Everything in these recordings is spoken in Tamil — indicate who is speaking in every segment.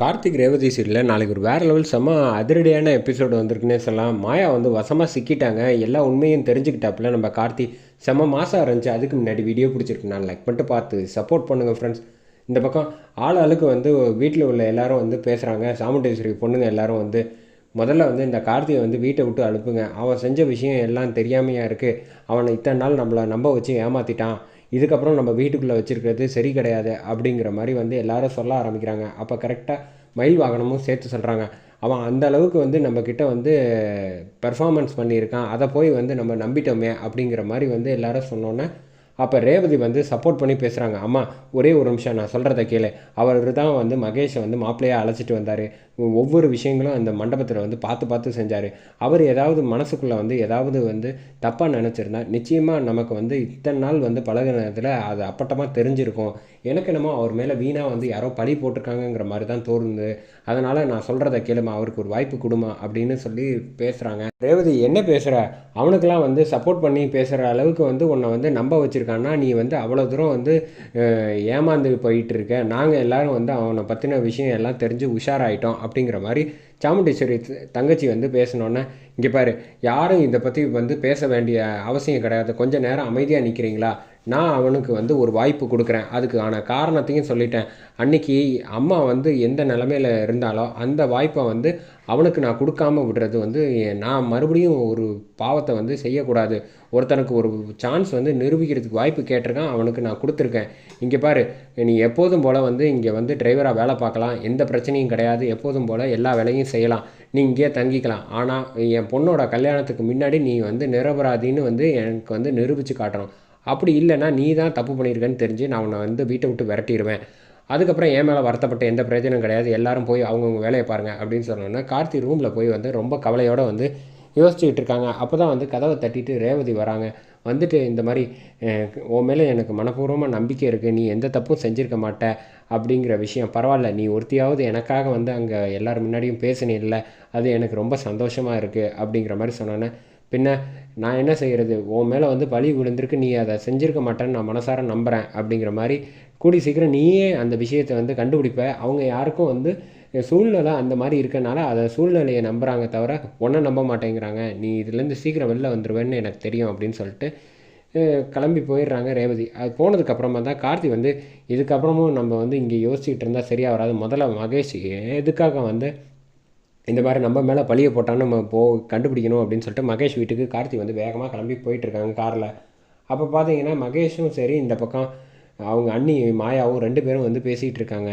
Speaker 1: கார்த்திக் ரேவதி சீரியலில் நாளைக்கு ஒரு வேறு லெவல் செம்ம அதிரடியான எபிசோடு வந்திருக்குன்னே சொல்லலாம். மாயா வந்து வசமாக சிக்கிட்டாங்க. எல்லா உண்மையும் தெரிஞ்சுக்கிட்டாப்புல நம்ம கார்த்தி செம்ம மாதம் இருந்துச்சு. அதுக்கு முன்னாடி வீடியோ பிடிச்சிருக்கு. நான் லைக் பண்ணிட்டு பார்த்து சப்போர்ட் பண்ணுங்கள் ஃப்ரெண்ட்ஸ் இந்த பக்கம் ஆள் ஆளுக்கு வந்து வீட்டில் உள்ள எல்லாரும் வந்து பேசுகிறாங்க சாமுண்டேஸ்வரி பொண்ணுங்க எல்லாரும் வந்து முதல்ல வந்து இந்த கார்த்தியை வந்து வீட்டை விட்டு அனுப்புங்க. அவன் செஞ்ச விஷயம் எல்லாம் தெரியாமையாக இருக்குது அவனை இத்தனை நாள் நம்மளை நம்ப வச்சு ஏமாற்றிட்டான் இதுக்கப்புறம் நம்ம வீட்டுக்குள்ளே வச்சுருக்கிறது சரி கிடையாது அப்படிங்கிற மாதிரி வந்து எல்லாரும் சொல்ல ஆரம்பிக்கிறாங்க. அப்போ கரெக்டாக மயில் வாகனமும் சேர்த்து சொல்கிறாங்க அவன் அந்த அளவுக்கு வந்து நம்மக்கிட்ட வந்து பெர்ஃபார்மன்ஸ் பண்ணியிருக்கான். அதை போய் வந்து நம்ம நம்பிட்டோமே அப்படிங்கிற மாதிரி வந்து எல்லாரும் சொன்னோன்னே அப்போ ரேவதி வந்து சப்போர்ட் பண்ணி பேசுகிறாங்க அம்மா ஒரே ஒரு நிமிஷம் நான் சொல்கிறத கேளு. அவர் தான் வந்து மகேஷை வந்து மாப்பிள்ளையாக அழைச்சிட்டு வந்தார். ஒவ்வொரு விஷயங்களும் அந்த மண்டபத்தில் வந்து பார்த்து பார்த்து செஞ்சார். அவர் ஏதாவது மனசுக்குள்ளே வந்து ஏதாவது வந்து தப்பாக நினச்சிருந்தா நிச்சயமாக நமக்கு வந்து இத்தனை நாள் வந்து பழகினதில் அது அப்பட்டமாக தெரிஞ்சிருக்கும். எனக்கு என்னமோ அவர் மேலே வீணாக வந்து யாரோ பழி போட்டிருக்காங்கங்கிற மாதிரி தான் தோணுது. அதனால் நான் சொல்கிறத கேளுமா அவருக்கு ஒரு வாய்ப்பு கொடுமா அப்படின்னு சொல்லி பேசுகிறாங்க ரேவதி என்ன பேசுகிற அவனுக்கெல்லாம் வந்து சப்போர்ட் பண்ணி பேசுகிற அளவுக்கு வந்து உன்னை வந்து நம்ப வச்சுருக்கான்னா நீ வந்து அவ்வளோ தூரம் வந்து ஏமாந்து போயிட்டு இருக்க. நாங்கள் எல்லாரும் வந்து அவனை பற்றின விஷயம் எல்லாம் தெரிஞ்சு உஷாராயிட்டோம். அப்படிங்கிற மாதிரி சாமுண்டீஸ்வரி தங்கச்சி வந்து பேசினோன்னே இங்கே பாரு யாரும் இதை பற்றி வந்து பேச வேண்டிய அவசியம் கிடையாது. கொஞ்ச நேரம் அமைதியாக நிற்கிறீங்களா நான் அவனுக்கு வந்து ஒரு வாய்ப்பு கொடுக்குறேன். அதுக்கான காரணத்தையும் சொல்லிட்டேன். அன்னைக்கு அம்மா வந்து எந்த நிலமையில இருந்தாலோ அந்த வாய்ப்பை வந்து அவனுக்கு நான் கொடுக்காம விடுறது வந்து நான் மறுபடியும் ஒரு பாவத்தை வந்து செய்யக்கூடாது. ஒருத்தனுக்கு ஒரு சான்ஸ் வந்து நிரூபிக்கிறதுக்கு வாய்ப்பு கேட்டிருக்கான். அவனுக்கு நான் கொடுத்துருக்கேன். இங்கே பாரு நீ எப்போதும் போல் வந்து இங்கே வந்து டிரைவராக வேலை பார்க்கலாம். எந்த பிரச்சனையும் கிடையாது. எப்போதும் போல் எல்லா வேலையும் செய்யலாம். நீ இங்கேயே தங்கிக்கலாம். ஆனால் என் பொண்ணோட கல்யாணத்துக்கு முன்னாடி நீ வந்து நிரபராதின்னு வந்து எனக்கு வந்து நிரூபித்து காட்டணும். அப்படி இல்லைன்னா நீ தான் தப்பு பண்ணியிருக்கேன்னு தெரிஞ்சு நான் உன்னை வந்து வீட்டை விட்டு விரட்டிடுவேன். அதுக்கப்புறம் என் மேலே வருத்தப்பட்ட எந்த பிரயோஜனம் கிடையாது. எல்லாரும் போய் அவங்கவுங்க வேலையை பாருங்கள் அப்படின்னு சொன்னோன்னே கார்த்தி ரூமில் போய் வந்து ரொம்ப கவலையோடு வந்து யோசிச்சுக்கிட்டு இருக்காங்க. அப்போ தான் வந்து கதவை தட்டிட்டு ரேவதி வராங்க. வந்துட்டு இந்த மாதிரி உன் மேலே எனக்கு மனப்பூர்வமாக நம்பிக்கை இருக்குது நீ எந்த தப்பும் செஞ்சுருக்க மாட்ட. அப்படிங்கிற விஷயம் பரவாயில்ல நீ ஒருத்தியாவது எனக்காக வந்து அங்கே எல்லோரும் முன்னாடியும் பேசினில்ல. அது எனக்கு ரொம்ப சந்தோஷமாக இருக்குது அப்படிங்கிற மாதிரி சொன்னோன்னே பின்ன நான் என்ன செய்கிறது உன் மேலே வந்து பழி விழுந்திருக்கு நீ அதை செஞ்சுருக்க மாட்டேன்னு நான் மனசார நம்புகிறேன் அப்படிங்கிற மாதிரி கூடி சீக்கிரம் நீயே அந்த விஷயத்தை வந்து கண்டுபிடிப்ப. அவங்க யாருக்கும் வந்து சூழ்நிலை அந்த மாதிரி இருக்கனால அதை சூழ்நிலையை நம்புகிறாங்க தவிர ஒன்றை நம்ப மாட்டேங்கிறாங்க. நீ இதுலேருந்து சீக்கிரம் வெளில வந்துடுவேன்னு எனக்கு தெரியும் அப்படின்னு சொல்லிட்டு கிளம்பி போயிடுறாங்க ரேவதி. அது போனதுக்கப்புறமா தான் கார்த்தி வந்து இதுக்கப்புறமும் நம்ம வந்து இங்கே யோசிச்சுட்டு இருந்தால் சரியாக வராது. முதல்ல மகேஷ் எதுக்காக வந்து இந்த மாதிரி நம்ம மேலே பழிய போட்டான்னு நம்ம போ கண்டுபிடிக்கணும் அப்படின்னு சொல்லிட்டு மகேஷ் வீட்டுக்கு கார்த்தி வந்து வேகமாக கிளம்பி போயிட்டுருக்காங்க காரில். அப்போ பார்த்தீங்கன்னா மகேஷும் சரி இந்த பக்கம் அவங்க அண்ணி மாயாவும் ரெண்டு பேரும் வந்து பேசிகிட்டு இருக்காங்க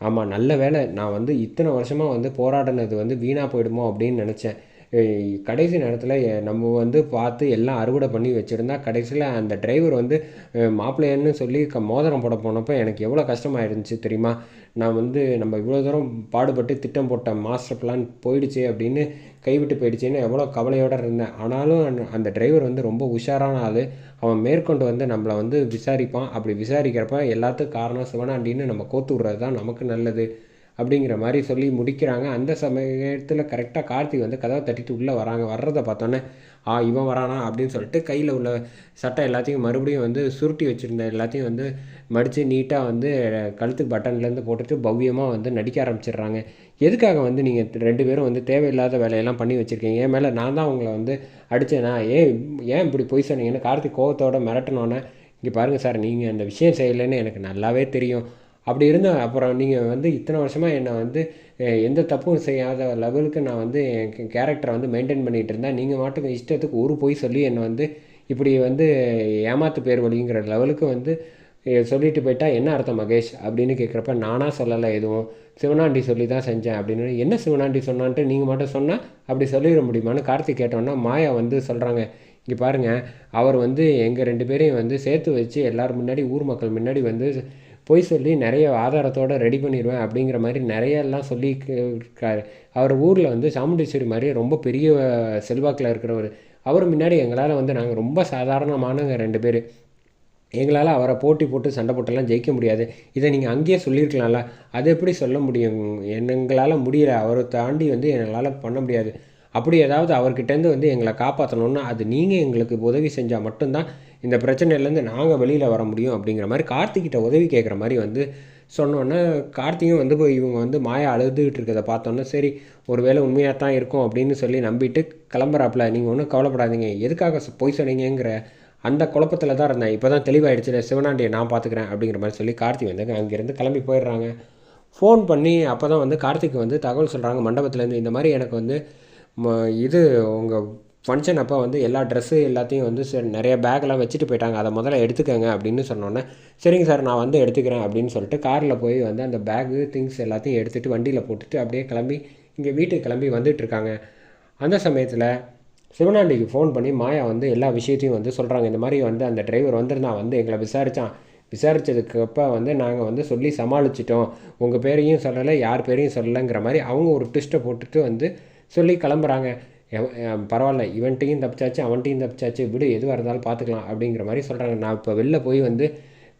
Speaker 1: ஆமாம் நல்ல வேளை நான் வந்து இத்தனை வருஷமாக வந்து போராடினது வந்து வீணாக போயிடுமோ அப்படின்னு நினச்சேன். கடைசி நேரத்தில் நம்ம வந்து பார்த்து எல்லாம் அறுவடை பண்ணி வச்சுருந்தா கடைசியில் அந்த டிரைவர் வந்து மாப்பிள்ளையன்னு சொல்லி க மோதிரம் போட போனப்போ எனக்கு எவ்வளோ கஷ்டமாக இருந்துச்சு தெரியுமா? நான் வந்து நம்ம இவ்வளோ தூரம் பாடுபட்டு திட்டம் போட்ட மாஸ்டர் பிளான் போயிடுச்சு அப்படின்னு கைவிட்டு போயிடுச்சுன்னு எவ்வளோ கவலையோடு இருந்தேன். ஆனாலும் அந்த- அந்த டிரைவர் வந்து ரொம்ப உஷாரான ஆள். அவன் மேற்கொண்டு வந்து நம்மளை வந்து விசாரிப்பான். அப்படி விசாரிக்கிறப்ப எல்லாத்துக்கும் காரணம் சிவனாண்டின்னு நம்ம கோத்து விட்றது தான் நமக்கு நல்லது. அப்படிங்கிற மாதிரி சொல்லி முடிக்கிறாங்க. அந்த சமயத்தில் கரெக்டாக கார்த்திக் வந்து கதவை தட்டிட்டு உள்ளே வராங்க. வர்றதை பார்த்தோன்னே ஆ இவன் வரானா அப்படின்னு சொல்லிட்டு கையில் உள்ள சட்டை எல்லாத்தையும் மறுபடியும் வந்து சுருட்டி வச்சுருந்த எல்லாத்தையும் வந்து மடித்து நீட்டாக வந்து கழுத்துக்கு பட்டன்லேருந்து போட்டுட்டு பவ்யமாக வந்து நடிக்க ஆரம்பிச்சிடுறாங்க. எதுக்காக வந்து நீங்கள் ரெண்டு பேரும் வந்து தேவையில்லாத வேலையெல்லாம் பண்ணி வச்சுருக்கீங்க? என் மேலே நான் தான் உங்களை வந்து அடித்தேனா ஏன் ஏன் இப்படி பொய் சொன்னீங்கன்னு கார்த்திக் கோவத்தோட மிரட்டினோன்னே இங்கே பாருங்கள் சார் நீங்கள் அந்த விஷயம் செய்யலைன்னு எனக்கு நல்லாவே தெரியும். அப்படி இருந்தால் அப்புறம் நீங்கள் வந்து இத்தனை வருஷமாக என்னை வந்து எந்த தப்பும் செய்யாத லெவலுக்கு நான் வந்து என் கேரக்டரை வந்து மெயின்டைன் பண்ணிகிட்டு இருந்தேன். நீங்கள் மாட்டுக்கு இஷ்டத்துக்கு ஒரு பொய் சொல்லி என்னை வந்து இப்படி வந்து ஏமாத்து பேர் வழிங்கிற லெவலுக்கு வந்து சொல்லிட்டு போயிட்டா என்ன அர்த்தம் மகேஷ்? அப்படின்னு கேட்குறப்ப நானாக சொல்லலை எதுவும். சிவனாண்டி சொல்லி தான் செஞ்சேன் அப்படின்னு. என்ன சிவனாண்டி சொன்னான்ட்டு நீங்கள் மட்டும் சொன்னால் அப்படி சொல்லிட முடியுமான்னு கார்த்திக் கேட்டோன்னா மாயா வந்து சொல்கிறாங்க இங்கே பாருங்கள் அவர் வந்து எங்கள் ரெண்டு பேரையும் வந்து சேர்த்து வச்சு எல்லோரும் முன்னாடி ஊர் மக்கள் முன்னாடி வந்து பொய் சொல்லி நிறைய ஆதாரத்தோட ரெடி பண்ணிடுவேன் அப்படிங்கிற மாதிரி நிறையெல்லாம் சொல்லி இருக்காரு அவர் ஊரில் வந்து சாமுண்டீஸ்வரி மாதிரி ரொம்ப பெரிய செல்வாக்கில் இருக்கிறவர். அவர் முன்னாடி எங்களால் வந்து நாங்கள் ரொம்ப சாதாரணமானவங்க ரெண்டு பேர். எங்களால் அவரை போட்டி போட்டு சண்டை போட்டெல்லாம் ஜெயிக்க முடியாது. இதை நீங்கள் அங்கேயே சொல்லியிருக்கலாம்ல. அது எப்படி சொல்ல முடியும்? எங்களால் முடியல. அவரை தாண்டி வந்து எங்களால் பண்ண முடியாது. அப்படி ஏதாவது அவர்கிட்டேருந்து வந்து எங்களை காப்பாற்றணுன்னா அது நீங்கள் எங்களுக்கு உதவி செஞ்சால் மட்டும்தான் இந்த பிரச்சனையிலேருந்து நாங்கள் வெளியில் வர முடியும் அப்படிங்கிற மாதிரி கார்த்திக்கிட்ட உதவி கேட்குற மாதிரி வந்து சொன்னோன்னே கார்த்தியும் வந்து போய் இவங்க வந்து மாயா அழுதுகிட்டு இருக்கிறத பார்த்தோன்னே சரி ஒரு வேளை உண்மையாக தான் இருக்கும் அப்படின்னு சொல்லி நம்பிட்டு கிளம்புறாப்புல நீங்கள் ஒன்றும் கவலைப்படாதீங்க. எதுக்காக போய் சொன்னீங்கிற அந்த குழப்பத்தில் தான் இருந்தேன். இப்போ தான் தெளிவாயிடுச்சு சிவனாண்டியை நான் பார்த்துக்கிறேன் அப்படிங்கிற மாதிரி சொல்லி கார்த்தி வந்து அங்கேருந்து கிளம்பி போயிடுறாங்க. ஃபோன் பண்ணி அப்போ தான் வந்து கார்த்திக் வந்து தகவல் சொல்கிறாங்க மண்டபத்துலேருந்து இந்த மாதிரி எனக்கு வந்து இது உங்கள் ஃபங்க்ஷன் அப்போ வந்து எல்லா ட்ரெஸ்ஸு எல்லாத்தையும் வந்து சரி நிறைய பேக்கெலாம் வச்சுட்டு போயிட்டாங்க. அதை முதல்ல எடுத்துக்கங்க அப்படின்னு சொன்னோன்னே சரிங்க சார் நான் வந்து எடுத்துக்கிறேன் அப்படின்னு சொல்லிட்டு காரில் போய் வந்து அந்த பேக்கு திங்ஸ் எல்லாத்தையும் எடுத்துகிட்டு வண்டியில் போட்டுட்டு அப்படியே கிளம்பி இங்கே வீட்டுக்கு கிளம்பி வந்துட்டுருக்காங்க அந்த சமயத்தில் சிவனாண்டிக்கு ஃபோன் பண்ணி மாயா வந்து எல்லா விஷயத்தையும் வந்து சொல்கிறாங்க இந்த மாதிரி வந்து அந்த டிரைவர் வந்திருந்தான் வந்து எங்களை விசாரித்தான் விசாரித்ததுக்கு அப்போ வந்து நாங்கள் வந்து சொல்லி சமாளிச்சிட்டோம். உங்கள் பேரையும் சொல்லலை யார் பேரையும் சொல்லலைங்கிற மாதிரி அவங்க ஒரு ட்விஸ்ட்டை போட்டுட்டு வந்து சொல்லி கிளம்புறாங்க. பரவாயில்ல இவன்ட்டையும் தப்பிச்சாச்சு அவன்ட்டையும் தப்பிச்சாச்சு விடு எதுவாக இருந்தாலும் பார்த்துக்கலாம் அப்படிங்கிற மாதிரி சொல்கிறாங்க நான் இப்போ வெளில போய் வந்து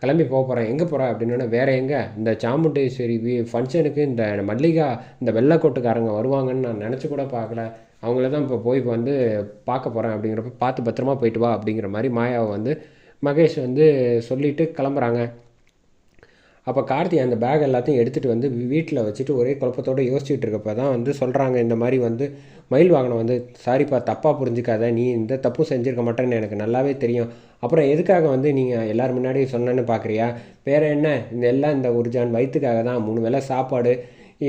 Speaker 1: கிளம்பி போக போகிறேன் எங்கே போகிறேன் அப்படின்னா வேறு எங்கே? இந்த சாமுண்டேஸ்வரி வி ஃபங்க்ஷனுக்கு இந்த மல்லிகா இந்த வெள்ளைக்கோட்டுக்காரங்க வருவாங்கன்னு நான் நினச்சி கூட பார்க்கல. அவங்கள தான் இப்போ போய் வந்து பார்க்க போகிறேன் அப்படிங்கிறப்ப பார்த்து பத்திரமா போயிட்டு வா அப்படிங்கிற மாதிரி மாயாவை வந்து மகேஷ் வந்து சொல்லிவிட்டு கிளம்புறாங்க. அப்போ கார்த்தி அந்த பேக் எல்லாத்தையும் எடுத்துகிட்டு வந்து வீட்டில் வச்சுட்டு ஒரே குழப்பத்தோடு யோசிச்சுட்டு இருக்கப்போ தான் வந்து சொல்கிறாங்க இந்த மாதிரி வந்து மயில் வாகனம் வந்து சாரிப்பா தப்பாக புரிஞ்சுக்காத நீ இந்த தப்பும் செஞ்சுருக்க மாட்டேன்னு எனக்கு நல்லாவே தெரியும். அப்புறம் எதுக்காக வந்து நீங்கள் எல்லோரும் முன்னாடி சொன்னேன்னு பார்க்குறியா வேறு என்ன? இந்த எல்லாம் இந்த உருஜான் வயிற்றுக்காக தான் மூணு வேளை சாப்பாடு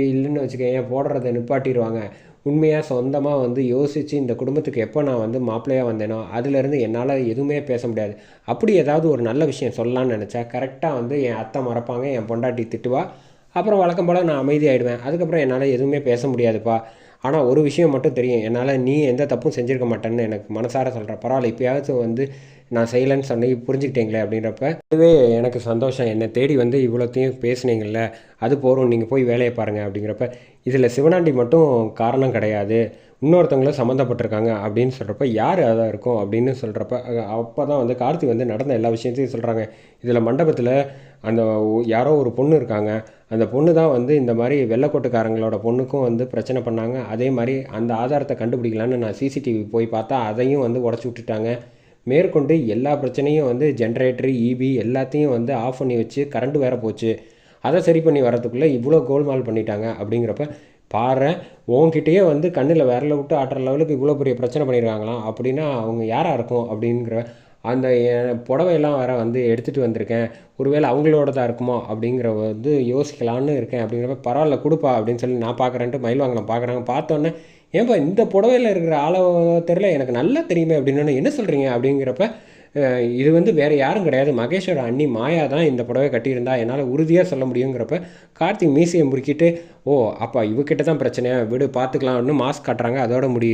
Speaker 1: இல்லைன்னு வச்சுக்கோங்க போடுறத நிப்பாட்டிடுவாங்க உண்மையாக சொந்தமாக வந்து யோசித்து இந்த குடும்பத்துக்கு எப்போ நான் வந்து மாப்பிள்ளையாக வந்தேனோ அதுலேருந்து என்னால் எதுவுமே பேச முடியாது. அப்படி ஏதாவது ஒரு நல்ல விஷயம் சொல்லலான்னு நினச்சா கரெக்டாக வந்து என் அத்தை மறப்பாங்க என் பொண்டாட்டி திட்டுவா. அப்புறம் வழக்கம் போல் நான் அமைதியாகிடுவேன் அதுக்கப்புறம் என்னால் எதுவுமே பேச முடியாதுப்பா. ஆனால் ஒரு விஷயம் மட்டும் தெரியும். என்னால் நீ எந்த தப்பும் செஞ்சுருக்க மாட்டேன்னு எனக்கு மனசார சொல்கிற பரவாயில்ல இப்போயாச்சும் வந்து நான் செய்யலைன்னு சொன்னி புரிஞ்சுக்கிட்டீங்களே அப்படின்றப்ப அதுவே எனக்கு சந்தோஷம். என்னை தேடி வந்து இவ்வளோத்தையும் பேசுனீங்கள்ல அது போகிறோம் நீங்கள் போய் வேலையை பாருங்கள் அப்படிங்கிறப்ப இதில் சிவனாண்டி மட்டும் காரணம் கிடையாது. இன்னொருத்தவங்களும் சம்மந்தப்பட்டிருக்காங்க அப்படின்னு சொல்கிறப்ப யார் அதாக இருக்கும் அப்படின்னு சொல்கிறப்ப அப்போ தான் வந்து கார்த்தி வந்து நடந்த எல்லா விஷயத்தையும் சொல்கிறாங்க இதில் மண்டபத்தில் அந்த யாரோ ஒரு பொண்ணு இருக்காங்க. அந்த பொண்ணு தான் வந்து இந்த மாதிரி வெள்ளக்கோட்டுக்காரங்களோட பொண்ணுக்கும் வந்து பிரச்சனை பண்ணாங்க. அதே மாதிரி அந்த ஆதாரத்தை கண்டுபிடிக்கலான்னு நான் சிசிடிவி போய் பார்த்தா அதையும் வந்து உடச்சி விட்டுட்டாங்க. மேற்கொண்டு எல்லா பிரச்சனையும் வந்து ஜென்ரேட்டரு இபி எல்லாத்தையும் வந்து ஆஃப் பண்ணி வச்சு கரண்ட் வேறு போச்சு. அதை சரி பண்ணி வரதுக்குள்ளே இவ்வளோ கோல்மால் பண்ணிட்டாங்க அப்படிங்கிறப்ப பாரு உன்கிட்டயே வந்து கண்ணில் விரல விட்டு ஆட்டுற லெவலுக்கு இவ்வளோ பெரிய பிரச்சனை பண்ணியிருக்காங்களாம் அப்படின்னா அவங்க யாராக இருக்கும் அப்படிங்கிற அந்த புடவையெல்லாம் வேறு வந்து எடுத்துகிட்டு வந்திருக்கேன். ஒருவேளை அவங்களோட தான் இருக்குமோ அப்படிங்கிற வந்து யோசிக்கலான்னு இருக்கேன். அப்படிங்கிறப்ப பரவாயில்ல கொடுப்பா அப்படின்னு சொல்லி நான் பார்க்குறேன்ட்டு மயில் வாங்கலாம் பார்க்குறாங்க பார்த்தோன்னே ஏன்பா இந்த புடவையில் இருக்கிற ஆளை தெரில எனக்கு நல்லா தெரியுமே அப்படின்னு என்ன சொல்கிறீங்க அப்படிங்கிறப்ப இது வந்து வேறு யாரும் கிடையாது. மகேஷோட அண்ணி மாயா தான் இந்த புடவை கட்டியிருந்தா என்னால் உறுதியாக சொல்ல முடியுங்கிறப்ப கார்த்திக் மீசியை முறுக்கிட்டு ஓ அப்பா இவக்கிட்ட தான் பிரச்சனையாக விடு பார்த்துக்கலாம்னு மாஸ்க் காட்டுறாங்க. அதோட முடியுது.